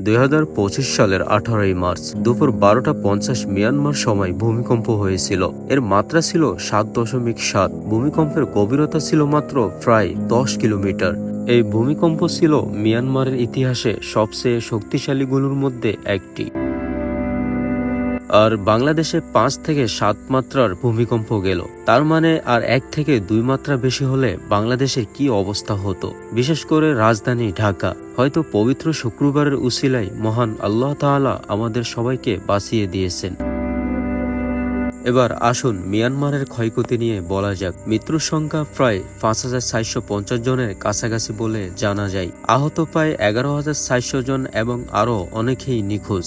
দুই হাজার পঁচিশ সালের আঠারোই মার্চ দুপুর বারোটা পঞ্চাশ মিয়ানমার সময় ভূমিকম্প হয়েছিল। এর মাত্রা ছিল সাত দশমিক সাত। ভূমিকম্পের গভীরতা ছিল মাত্র প্রায় দশ কিলোমিটার। এই ভূমিকম্প ছিল মিয়ানমারের ইতিহাসে সবচেয়ে শক্তিশালীগুলোর মধ্যে একটি। আর বাংলাদেশে পাঁচ থেকে সাত মাত্রার ভূমিকম্প গেল। তার মানে আর এক থেকে দুই মাত্রা বেশি হলে বাংলাদেশের কি অবস্থা হতো? বিশেষ করে রাজধানী ঢাকা। হয়তো পবিত্র শুক্রবারের উসিলায় মহান আল্লাহ তাআলা আমাদের সবাইকে বাঁচিয়ে দিয়েছেন। এবার আসুন মিয়ানমারের ক্ষয়ক্ষতি নিয়ে বলা যাক। মৃত্যুর সংখ্যা প্রায় পাঁচ হাজার চারশো পঞ্চাশ জনের কাছাকাছি বলে জানা যায়। আহত প্রায় এগারো হাজার চারশো জন এবং আরও অনেকেই নিখোঁজ।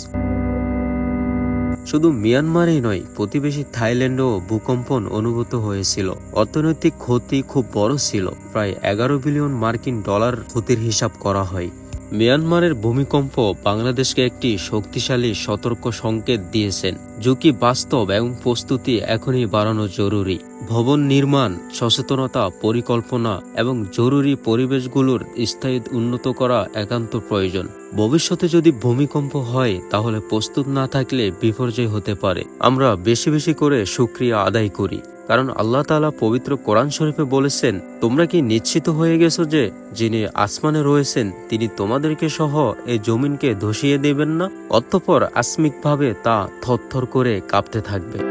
শুধু মিয়ানমারেই নয়, প্রতিবেশী থাইল্যান্ডেও ভূকম্পন অনুভূত হয়েছিল। অর্থনৈতিক ক্ষতি খুব বড় ছিল। প্রায় এগারো বিলিয়ন মার্কিন ডলার ক্ষতির হিসাব করা হয়। মিয়ানমারের ভূমিকম্প বাংলাদেশকে একটি শক্তিশালী সতর্ক সংকেত দিয়েছেন। ঝুঁকি বাস্তব এবং প্রস্তুতি এখনই বাড়ানো জরুরি। ভবন নির্মাণ, সচেতনতা পরিকল্পনা এবং জরুরি পরিবেশগুলোর স্থায়ী উন্নত করা একান্ত প্রয়োজন। ভবিষ্যতে যদি ভূমিকম্প হয়, তাহলে প্রস্তুত না থাকলে বিপর্যয় হতে পারে। আমরা বেশি বেশি করে সুক্রিয়া আদায় করি। কারণ আল্লাহ তালা পবিত্র কোরআন শরীফে বলেছেন, তোমরা কি নিশ্চিত হয়ে গেছো যে, যিনি আসমানে রয়েছেন, তিনি তোমাদেরকে সহ এই জমিনকে ধসিয়ে দেবেন না? অতঃপর আসমিকভাবে তা থরথর করে কাঁপতে থাকবে।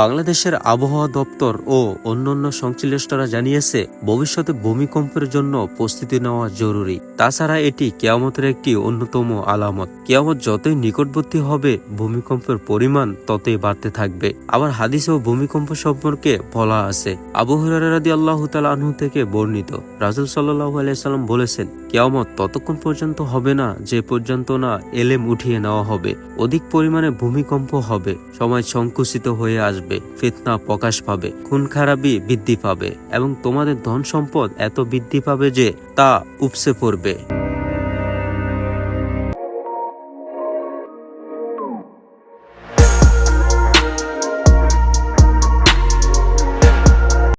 বাংলাদেশের আবহাওয়া দপ্তর ও অন্যান্য সংশ্লিষ্টরা জানিয়েছে, ভবিষ্যতে ভূমিকম্পের জন্য প্রস্তুতি নেওয়া জরুরি। তাছাড়া এটি কেয়ামতের একটি অন্যতম আলামত। কেয়ামত যতই নিকটবর্তী হবে, ভূমিকম্পের পরিমাণ ততই বাড়তে থাকবে। আবার হাদিসেও ভূমিকম্প সম্পর্কে বলা আছে। আবু হুরারাদি আল্লাহ আনহু থেকে বর্ণিত। রাজুল সাল্লাহ আলাইসাল্লাম বলেছেন, কেয়ামত ততক্ষণ পর্যন্ত হবে না, যে পর্যন্ত না এলেম উঠিয়ে নেওয়া হবে। অধিক পরিমাণে ভূমিকম্প হবে। সময় সংকুচিত হয়ে আসবে, ফিতনা প্রকাশ পাবে খুন খারাপি বৃদ্ধি পাবে এবং তোমাদের ধন সম্পদ এত বৃদ্ধি পাবে যে তা উপসে পড়বে।